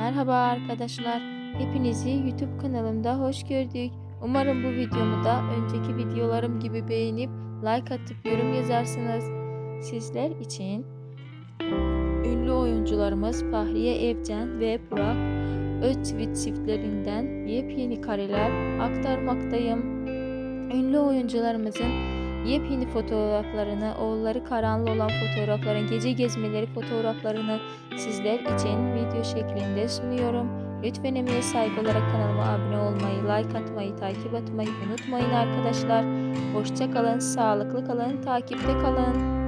Merhaba arkadaşlar. Hepinizi YouTube kanalımda hoş gördük. Umarım bu videomu da önceki videolarım gibi beğenip like atıp yorum yazarsınız. Sizler için ünlü oyuncularımız Fahriye Evcen ve Burak Özçivit çiftlerinden yepyeni kareler aktarmaktayım. Ünlü oyuncularımızın yepyeni fotoğraflarını, oğulları karanlı olan fotoğrafların, gece gezmeleri fotoğraflarını sizler için video şeklinde sunuyorum. Lütfen emeğe saygı olarak kanalıma abone olmayı, like atmayı, takip atmayı unutmayın arkadaşlar. Hoşça kalın, sağlıklı kalın, takipte kalın.